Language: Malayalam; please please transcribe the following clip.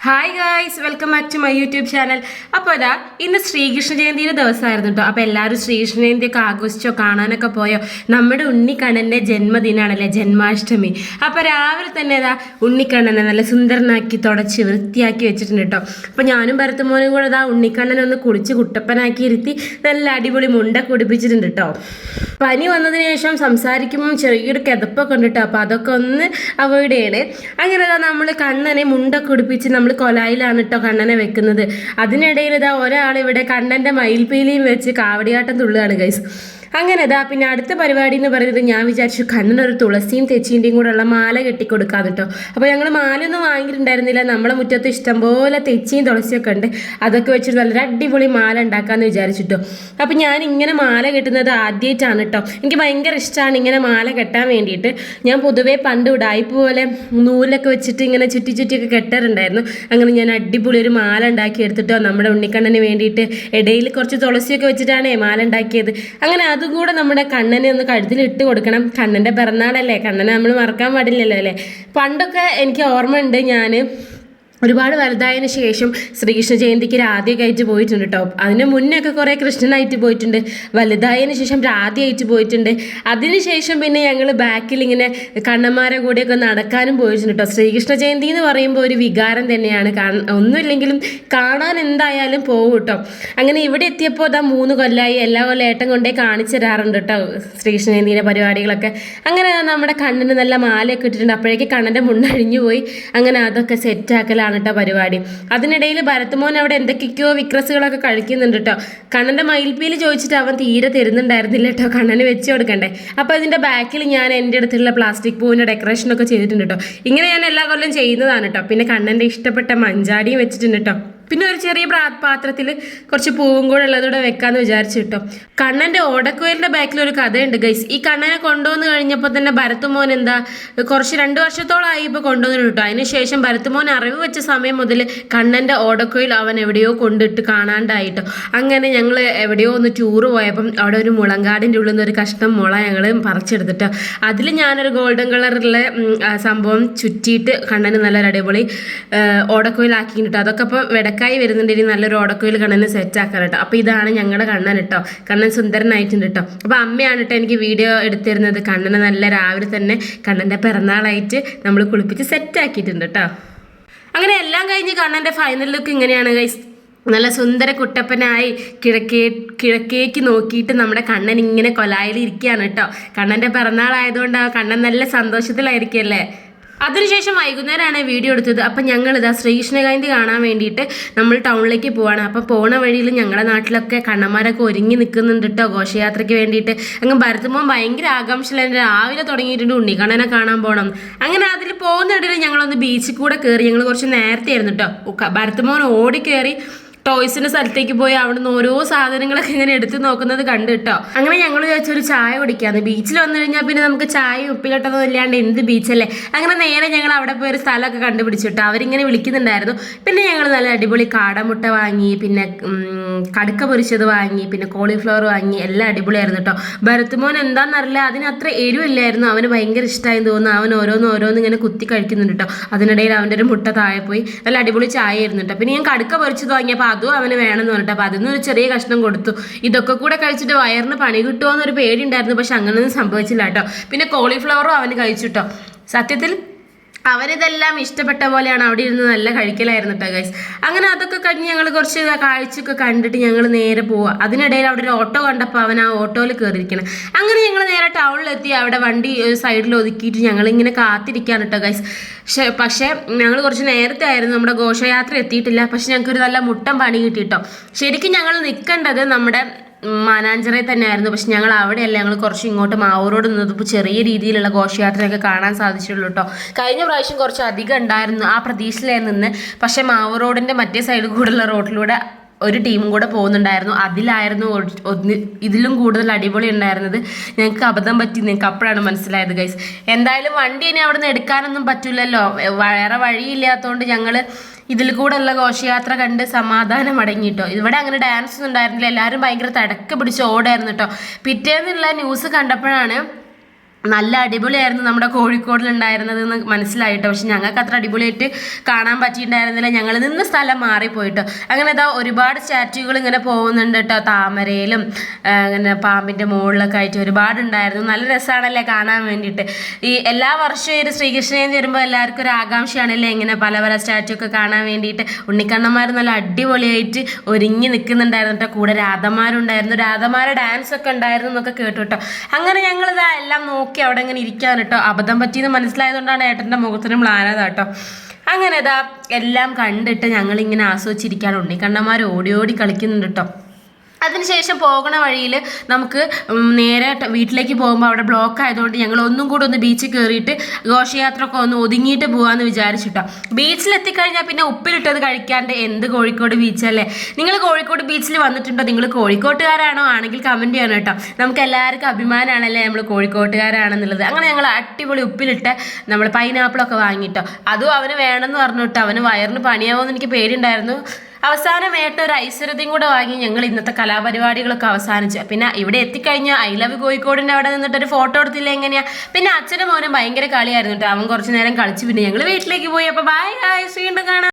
Hi guys welcome back to my YouTube channel അപ്പോൾ അതാ ഇന്ന് ശ്രീകൃഷ്ണ ജയന്തിയുടെ ദിവസമായിരുന്നു കേട്ടോ അപ്പോൾ എല്ലാവരും ശ്രീകൃഷ്ണ ജയന്തിയൊക്കെ ആഘോഷിച്ചോ കാണാനൊക്കെ പോയോ? നമ്മുടെ ഉണ്ണിക്കണ്ണന്റെ ജന്മദിനാണല്ലേ ജന്മാഷ്ടമി. അപ്പോൾ രാവിലെ തന്നെ അതാ ഉണ്ണിക്കണ്ണനെ നല്ല സുന്ദരനാക്കി തുടച്ച് വൃത്തിയാക്കി വെച്ചിട്ടുണ്ട് കേട്ടോ അപ്പോൾ ഞാനും ഭരത്തുമോനും കൂടെ അതാ ഉണ്ണിക്കണ്ണനെ ഒന്ന് കുളിച്ച് കുട്ടപ്പനാക്കി ഇരുത്തി നല്ല അടിപൊളി മുണ്ട കുടിപ്പിച്ചിട്ടുണ്ട് കേട്ടോ പനി വന്നതിന് ശേഷം സംസാരിക്കുമ്പോൾ ചെറിയൊരു കിതപ്പൊക്കെ ഉണ്ട് കേട്ടോ അപ്പോൾ അതൊക്കെ ഒന്ന് അവോയ്ഡ് ചെയ്യണേ. അങ്ങനെ ഇതാ നമ്മൾ കണ്ണനെ മുണ്ട കുടിപ്പിച്ച് നമ്മൾ കൊലായിലാണ് കേട്ടോ കണ്ണനെ വെക്കുന്നത്. അതിനിടയിൽ ഇതാ ഒരാൾ ഇവിടെ കണ്ണന്റെ മയിൽപീലിയും വെച്ച് കാവടിയാട്ടം തുള്ളുകയാണ് ഗൈസ് അങ്ങനെ അതാ പിന്നെ അടുത്ത പരിപാടി എന്ന് പറയുന്നത് ഞാൻ വിചാരിച്ചു കണ്ണനൊരു തുളസിയും തെച്ചീന്റെയും കൂടെ ഉള്ള മാല കെട്ടിക്കൊടുക്കാം കേട്ടോ അപ്പോൾ ഞങ്ങൾ മാലയൊന്നും വാങ്ങിയിട്ടുണ്ടായിരുന്നില്ല. നമ്മളെ മുറ്റത്ത് ഇഷ്ടംപോലെ തെച്ചിയും തുളസിയൊക്കെ ഉണ്ട്. അതൊക്കെ വെച്ചിട്ട് നല്ലൊരു അടിപൊളി മാല ഉണ്ടാക്കാമെന്ന് വിചാരിച്ചിട്ടോ. അപ്പോൾ ഞാൻ ഇങ്ങനെ മാല കെട്ടുന്നത് ആദ്യമായിട്ടാണ് കേട്ടോ എനിക്ക് ഭയങ്കര ഇഷ്ടമാണ് ഇങ്ങനെ മാല കെട്ടാൻ വേണ്ടിയിട്ട്. ഞാൻ പൊതുവേ പണ്ട് ഉടായ്പ പോലെ നൂലൊക്കെ വെച്ചിട്ട് ഇങ്ങനെ ചുറ്റി ചുറ്റിയൊക്കെ കെട്ടാറുണ്ടായിരുന്നു. അങ്ങനെ ഞാൻ അടിപൊളി ഒരു മാല ഉണ്ടാക്കി എടുത്തിട്ടോ നമ്മുടെ ഉണ്ണിക്കണ്ണന് വേണ്ടിയിട്ട് ഇടയിൽ കുറച്ച് തുളസിയൊക്കെ വെച്ചിട്ടാണ് മാല ഉണ്ടാക്കിയത്. അങ്ങനെ അതും കൂടെ നമ്മുടെ കണ്ണനെ ഒന്ന് കഴുത്തിൽ ഇട്ട് കൊടുക്കണം. കണ്ണന്റെ പിറന്നാളല്ലേ? കണ്ണനെ നമ്മൾ മറക്കാൻ പാടില്ലല്ലോ അല്ലേ? പണ്ടൊക്കെ എനിക്ക് ഓർമ്മയുണ്ട് ഞാൻ ഒരുപാട് വലുതായതിന് ശേഷം ശ്രീകൃഷ്ണ ജയന്തിക്ക് രാധയൊക്കെ പോയിട്ടുണ്ട് കേട്ടോ അതിന് മുന്നേ ഒക്കെ കുറേ കൃഷ്ണനായിട്ട് പോയിട്ടുണ്ട്. വലുതായതിന് ശേഷം രാധയായിട്ട് പോയിട്ടുണ്ട്. അതിനുശേഷം പിന്നെ ഞങ്ങൾ ബാക്കിൽ ഇങ്ങനെ കണ്ണന്മാരെ കൂടെയൊക്കെ നടക്കാനും പോയിട്ടുണ്ട് കേട്ടോ ശ്രീകൃഷ്ണ ജയന്തി എന്ന് പറയുമ്പോൾ ഒരു വികാരം തന്നെയാണ്. ഒന്നുമില്ലെങ്കിലും കാണാൻ എന്തായാലും പോകും കേട്ടോ അങ്ങനെ ഇവിടെ എത്തിയപ്പോൾ അതാ മൂന്ന് കൊല്ലമായി എല്ലാ കൊല്ലം ഏട്ടൻ കൊണ്ടേ കാണിച്ചു തരാറുണ്ട് കേട്ടോ ശ്രീകൃഷ്ണ ജയന്തിന്റെ പരിപാടികളൊക്കെ. അങ്ങനെ നമ്മുടെ കണ്ണിന് നല്ല മാലയൊക്കെ ഇട്ടിട്ടുണ്ട്. അപ്പോഴേക്ക് കണ്ണന്റെ മുന്നഴിഞ്ഞു പോയി അങ്ങനെ അതൊക്കെ സെറ്റാക്കലാണ് കേട്ടോ പരിപാടി. അതിനിടയിൽ ഭരത്മോൻ അവിടെ എന്തൊക്കെയൊക്കെയോ വിക്രസുകളൊക്കെ കഴിക്കുന്നുണ്ട് കേട്ടോ കണ്ണന്റെ മയിൽപ്പീൽ ചോദിച്ചിട്ട് അവൻ തീരെ തരുന്നുണ്ടായിരുന്നില്ല കേട്ടോ കണ്ണന് വെച്ച് കൊടുക്കണ്ടേ. അപ്പോൾ അതിന്റെ ബാക്കിൽ ഞാൻ എന്റെ അടുത്തുള്ള പ്ലാസ്റ്റിക് പൂവിന്റെ ഡെക്കറേഷനൊക്കെ ചെയ്തിട്ടുണ്ട് കേട്ടോ ഇങ്ങനെ ഞാൻ എല്ലാ കൊല്ലം ചെയ്യുന്നതാണ് കേട്ടോ പിന്നെ കണ്ണന്റെ ഇഷ്ടപ്പെട്ട മഞ്ചാടിയും വെച്ചിട്ടുണ്ട് കേട്ടോ പിന്നെ ഒരു ചെറിയ പാത്രത്തിൽ കുറച്ച് പൂവും കൂടെ ഉള്ളതൂടെ വെക്കാന്ന് വിചാരിച്ചു കേട്ടോ കണ്ണന്റെ ഓടക്കുവലിന്റെ ബാക്കിൽ ഒരു കഥയുണ്ട് ഗൈസ് ഈ കണ്ണനെ കൊണ്ടുവന്ന് കഴിഞ്ഞപ്പോൾ തന്നെ ഭരത്തുമോൻ എന്താ കുറച്ച് രണ്ട് വർഷത്തോളമായി ഇപ്പോൾ കൊണ്ടുവന്നു കേട്ടോ അതിനുശേഷം ഭരത്തുമോൻ അറിവ് വെച്ച സമയം മുതൽ കണ്ണന്റെ ഓടക്കുയിൽ അവൻ എവിടെയോ കൊണ്ടിട്ട് കാണാണ്ടായിട്ടോ അങ്ങനെ ഞങ്ങൾ എവിടെയോ ഒന്ന് ടൂറ് പോയപ്പം അവിടെ ഒരു മുളങ്കാടിന്റെ ഉള്ളിൽ നിന്ന് ഒരു കഷ്ണം മുള ഞങ്ങൾ പറിച്ചെടുത്തിട്ടോ അതിൽ ഞാനൊരു ഗോൾഡൻ കളറിലെ സംഭവം ചുറ്റിയിട്ട് കണ്ണന് നല്ലൊരു അടിപൊളി ഓടക്കുയിലാക്കിയിട്ട് അതൊക്കെ അപ്പോൾ വരുന്നുണ്ട്. വരുന്നുണ്ടെങ്കിൽ നല്ലൊരു ഓടക്കോയിൽ കണ്ണന് സെറ്റ് ആക്കാൻ കേട്ടോ. അപ്പോൾ ഇതാണ് ഞങ്ങളുടെ കണ്ണൻ കേട്ടോ. കണ്ണൻ സുന്ദരനായിട്ടുണ്ട് കേട്ടോ. അപ്പോൾ അമ്മയാണ് കേട്ടോ എനിക്ക് വീഡിയോ എടുത്തിരുന്നത്. കണ്ണനെ നല്ല രാവിലെ തന്നെ കണ്ണന്റെ പിറന്നാളായിട്ട് നമ്മൾ കുളിപ്പിച്ച് സെറ്റ് ആക്കിയിട്ടുണ്ട് കേട്ടോ. അങ്ങനെ എല്ലാം കഴിഞ്ഞ് കണ്ണന്റെ ഫൈനൽ ലുക്ക് ഇങ്ങനെയാണ് ഗൈസ് നല്ല സുന്ദര കുട്ടപ്പനായി കിഴക്കേ കിഴക്കേക്ക് നോക്കിയിട്ട് നമ്മുടെ കണ്ണൻ ഇങ്ങനെ കൊലായിൽ ഇരിക്കുകയാണ് കേട്ടോ. കണ്ണന്റെ പിറന്നാളായതുകൊണ്ട് ആ കണ്ണൻ നല്ല സന്തോഷത്തിലായിരിക്കുമല്ലേ അതിനുശേഷം വൈകുന്നേരമാണ് വീഡിയോ എടുത്തത്. അപ്പം ഞങ്ങളിതാ ശ്രീകൃഷ്ണകാന്തി കാണാൻ വേണ്ടിയിട്ട് നമ്മൾ ടൗണിലേക്ക് പോവാണ്. അപ്പം പോണ വഴിയിൽ ഞങ്ങളുടെ നാട്ടിലൊക്കെ കണ്ണന്മാരൊക്കെ ഒരുങ്ങി നിൽക്കുന്നുണ്ട് കേട്ടോ ഘോഷയാത്രയ്ക്ക് വേണ്ടിയിട്ട്. അങ്ങ് ഭരത്തുമ്പോൾ ഭയങ്കര ആകാംക്ഷയിലാണ് രാവിലെ തുടങ്ങിയിട്ടുണ്ട് ഉണ്ണിക്കണ്ണനെ കാണാൻ പോകണം അങ്ങനെ അതിൽ പോകുന്നിടയിൽ ഞങ്ങളൊന്ന് ബീച്ചിൽ കൂടെ കയറി ഞങ്ങൾ കുറച്ച് നേരത്തെ ആയിരുന്നു കേട്ടോ ഭരത്തുമോൻ ഓടി ടോയ്സിന്റെ സ്ഥലത്തേക്ക് പോയി അവിടുന്ന് ഓരോ സാധനങ്ങളൊക്കെ ഇങ്ങനെ എടുത്തു നോക്കുന്നത് കണ്ടിട്ടോ അങ്ങനെ ഞങ്ങൾ വിചാരിച്ചു ഒരു ചായ കുടിക്കാന്ന്. ബീച്ചിൽ വന്നു കഴിഞ്ഞാൽ പിന്നെ നമുക്ക് ചായ ഉപ്പിലിട്ടതോ ഇല്ലാണ്ട് എന്ത് ബീച്ചല്ലേ അങ്ങനെ നേരെ ഞങ്ങൾ അവിടെ പോയി ഒരു സ്ഥലമൊക്കെ കണ്ടുപിടിച്ചു കേട്ടോ അവരിങ്ങനെ വിളിക്കുന്നുണ്ടായിരുന്നു. പിന്നെ ഞങ്ങൾ നല്ല അടിപൊളി കാടമുട്ട വാങ്ങി പിന്നെ കടുക്ക പൊരിച്ചത് വാങ്ങി പിന്നെ കോളിഫ്ലവർ വാങ്ങി എല്ലാം അടിപൊളിയായിരുന്നു കേട്ടോ ഭരത്തുമോൻ എന്താണെന്നറിയില്ല അതിന് അത്ര എരിവില്ലായിരുന്നു. അവന് ഭയങ്കര ഇഷ്ടമായി തോന്നുന്നു. അവൻ ഓരോന്ന് ഓരോന്ന് ഇങ്ങനെ കുത്തി കഴിക്കുന്നുണ്ട് കേട്ടോ അതിനിടയിൽ അവന്റെ ഒരു മുട്ട താഴെ പോയി. നല്ല അടിപൊളി ചായ ആയിരുന്നു കേട്ടോ പിന്നെ ഞാൻ കടുക്ക പൊരിച്ചത് വാങ്ങിയപ്പോൾ അതും അവന് വേണമെന്ന് പറഞ്ഞിട്ട് അപ്പോൾ അതിന് ഒരു ചെറിയ കഷ്ണം കൊടുത്തു. ഇതൊക്കെ കൂടെ കഴിച്ചിട്ട് വയറിന് പണി കിട്ടുമോ എന്നൊരു പേടി ഉണ്ടായിരുന്നു പക്ഷെ അങ്ങനെയൊന്നും സംഭവിച്ചില്ല കേട്ടോ. പിന്നെ കോളിഫ്ലവറും അവന് കഴിച്ചു കേട്ടോ സത്യത്തിൽ അവനിതെല്ലാം ഇഷ്ടപ്പെട്ട പോലെയാണ് അവിടെ ഇരുന്ന് നല്ല കഴിക്കലായിരുന്നു കേട്ടോ ഗൈസ് അങ്ങനെ അതൊക്കെ കഴിഞ്ഞ് ഞങ്ങൾ കുറച്ച് കാഴ്ചയൊക്കെ കണ്ടിട്ട് ഞങ്ങൾ നേരെ പോവുക അതിനിടയിൽ അവിടെ ഒരു ഓട്ടോ കണ്ടപ്പോൾ അവൻ ആ ഓട്ടോയിൽ കയറിയിരിക്കണം അങ്ങനെ ഞങ്ങൾ നേരെ ടൗണിലെത്തി. അവിടെ വണ്ടി സൈഡിൽ ഒതുക്കിയിട്ട് ഞങ്ങളിങ്ങനെ കാത്തിരിക്കുകയാണ് കേട്ടോ ഗൈസ് പക്ഷേ പക്ഷേ ഞങ്ങൾ കുറച്ച് നേരത്തെ ആയിരുന്നു നമ്മുടെ ഘോഷയാത്ര എത്തിയിട്ടില്ല. പക്ഷെ ഞങ്ങൾക്കൊരു നല്ല മുട്ടം പണി കിട്ടിയിട്ടോ. ശരിക്കും ഞങ്ങൾ നിൽക്കേണ്ടത് നമ്മുടെ മാനാഞ്ചിറയിൽ തന്നെയായിരുന്നു. പക്ഷെ ഞങ്ങൾ അവിടെയല്ല ഞങ്ങൾ കുറച്ച് ഇങ്ങോട്ട് മാവൂരോട് നിന്നപ്പോൾ ചെറിയ രീതിയിലുള്ള ഘോഷയാത്രയൊക്കെ കാണാൻ സാധിച്ചുള്ളൂ കേട്ടോ. കഴിഞ്ഞ പ്രാവശ്യം കുറച്ച് അധികം ഉണ്ടായിരുന്നു ആ പ്രതീക്ഷയിലായിരുന്നു നിന്ന്. പക്ഷെ മാവൂർ റോഡിന്റെ മറ്റേ സൈഡിൽ കൂടെയുള്ള റോഡിലൂടെ ഒരു ടീമും കൂടെ പോകുന്നുണ്ടായിരുന്നു. അതിലായിരുന്നു ഇതിലും കൂടുതൽ അടിപൊളി ഉണ്ടായിരുന്നത്. ഞങ്ങൾക്ക് അബദ്ധം പറ്റി നിങ്ങൾക്ക് അപ്പോഴാണ് മനസ്സിലായത് ഗൈസ് എന്തായാലും വണ്ടി ഇനി അവിടെ നിന്ന് എടുക്കാനൊന്നും പറ്റില്ലല്ലോ വേറെ വഴിയില്ലാത്തതുകൊണ്ട് ഞങ്ങൾ ഇതിൽ കൂടെയുള്ള ഘോഷയാത്ര കണ്ട് സമാധാനം അടങ്ങിയിട്ടോ ഇവിടെ അങ്ങനെ ഡാൻസ് ഒന്നും ഉണ്ടായിരുന്നില്ല. എല്ലാവരും ഭയങ്കര തടക്ക് പിടിച്ച് ഓടായിരുന്നു കേട്ടോ പിറ്റേന്നുള്ള ന്യൂസ് കണ്ടപ്പോഴാണ് നല്ല അടിപൊളിയായിരുന്നു നമ്മുടെ കോഴിക്കോടിലുണ്ടായിരുന്നത് എന്ന് മനസ്സിലായിട്ടോ. പക്ഷെ ഞങ്ങൾക്ക് അത്ര അടിപൊളിയായിട്ട് കാണാൻ പറ്റിയിട്ടുണ്ടായിരുന്നില്ല. ഞങ്ങൾ നിന്ന് സ്ഥലം മാറിപ്പോയിട്ടോ. അങ്ങനെ ഇതാ ഒരുപാട് സ്റ്റാറ്റ്യൂകൾ ഇങ്ങനെ പോകുന്നുണ്ട് കേട്ടോ. താമരയിലും അങ്ങനെ പാമ്പിന്റെ മുകളിലൊക്കെ ആയിട്ട് ഒരുപാട് ഉണ്ടായിരുന്നു നല്ല രസമാണല്ലേ കാണാൻ വേണ്ടിയിട്ട്. ഈ എല്ലാ വർഷവും ഒരു ശ്രീകൃഷ്ണൻ വരുമ്പോൾ എല്ലാവർക്കും ഒരു ആകാംക്ഷയാണല്ലേ ഇങ്ങനെ പല പല സ്റ്റാച്ചു ഒക്കെ കാണാൻ വേണ്ടിയിട്ട്. ഉണ്ണിക്കണ്ണന്മാർ നല്ല അടിപൊളിയായിട്ട് ഒരുങ്ങി നിൽക്കുന്നുണ്ടായിരുന്നു കേട്ടോ. കൂടെ രാധമാരുണ്ടായിരുന്നു. രാധമാരുടെ ഡാൻസ് ഒക്കെ ഉണ്ടായിരുന്നു എന്നൊക്കെ കേട്ടു കേട്ടോ. അങ്ങനെ ഞങ്ങളിതാ എല്ലാം നോക്കി അവിടെ ഇങ്ങനെ ഇരിക്കാൻ കേട്ടോ അബദ്ധം പറ്റിയെന്ന് മനസ്സിലായതുകൊണ്ടാണ് ഏട്ടന്റെ മുഖത്തിന് മ്ലാനത കേട്ടോ അങ്ങനെ ഇതാ എല്ലാം കണ്ടിട്ട് ഞങ്ങളിങ്ങനെ ആസ്വദിച്ചിരിക്കുകയാണ് ഉണ്ണിക്കണ്ണന്മാർ ഓടി ഓടി കളിക്കുന്നുണ്ട് കേട്ടോ അതിനുശേഷം പോകണ വഴിയിൽ നമുക്ക് നേരെ വീട്ടിലേക്ക് പോകുമ്പോൾ അവിടെ ബ്ലോക്ക് ആയതുകൊണ്ട് ഞങ്ങൾ ഒന്നും കൂടെ ഒന്ന് ബീച്ചിൽ കയറിയിട്ട് ഘോഷയാത്രയൊക്കെ ഒന്ന് ഒതുങ്ങിയിട്ട് പോകാമെന്ന് വിചാരിച്ചിട്ടോ. ബീച്ചിലെത്തിക്കഴിഞ്ഞാൽ പിന്നെ ഉപ്പിലിട്ടത് കഴിക്കാണ്ട് എന്ത് കോഴിക്കോട് ബീച്ചല്ലേ നിങ്ങൾ കോഴിക്കോട് ബീച്ചിൽ വന്നിട്ടുണ്ടോ? നിങ്ങൾ കോഴിക്കോട്ടുകാരാണോ? ആണെങ്കിൽ കമന്റ് ചെയ്യണം കേട്ടോ. നമുക്ക് എല്ലാവർക്കും അഭിമാനമാണല്ലേ നമ്മൾ കോഴിക്കോട്ടുകാരാണെന്നുള്ളത്. അങ്ങനെ ഞങ്ങൾ അടിപൊളി ഉപ്പിലിട്ട് നമ്മൾ പൈനാപ്പിളൊക്കെ വാങ്ങിയിട്ടോ അതും അവന് വേണമെന്ന് പറഞ്ഞു അവന് വയറിന് പണിയാവുമെന്ന് എനിക്ക് പേടിയുണ്ടായിരുന്നു. അവസാനമായിട്ട് ഒരു ഐശ്വര്യതയും കൂടെ വാങ്ങി ഞങ്ങൾ ഇന്നത്തെ കലാപരിപാടികളൊക്കെ അവസാനിച്ചു. പിന്നെ ഇവിടെ എത്തിക്കഴിഞ്ഞാൽ ഐ ലവ് കോഴിക്കോടിന്റെ അവിടെ നിന്നിട്ട് ഒരു ഫോട്ടോ എടുത്തില്ല എങ്ങനെയാ? പിന്നെ അച്ഛനും മോനും ഭയങ്കര കളിയായിരുന്നു കേട്ടോ അവൻ കുറച്ച് നേരം കളിച്ചു പിന്നെ ഞങ്ങൾ വീട്ടിലേക്ക് പോയി. അപ്പോൾ ബൈ ഗായ്സ് വീണ്ടും കാണാം.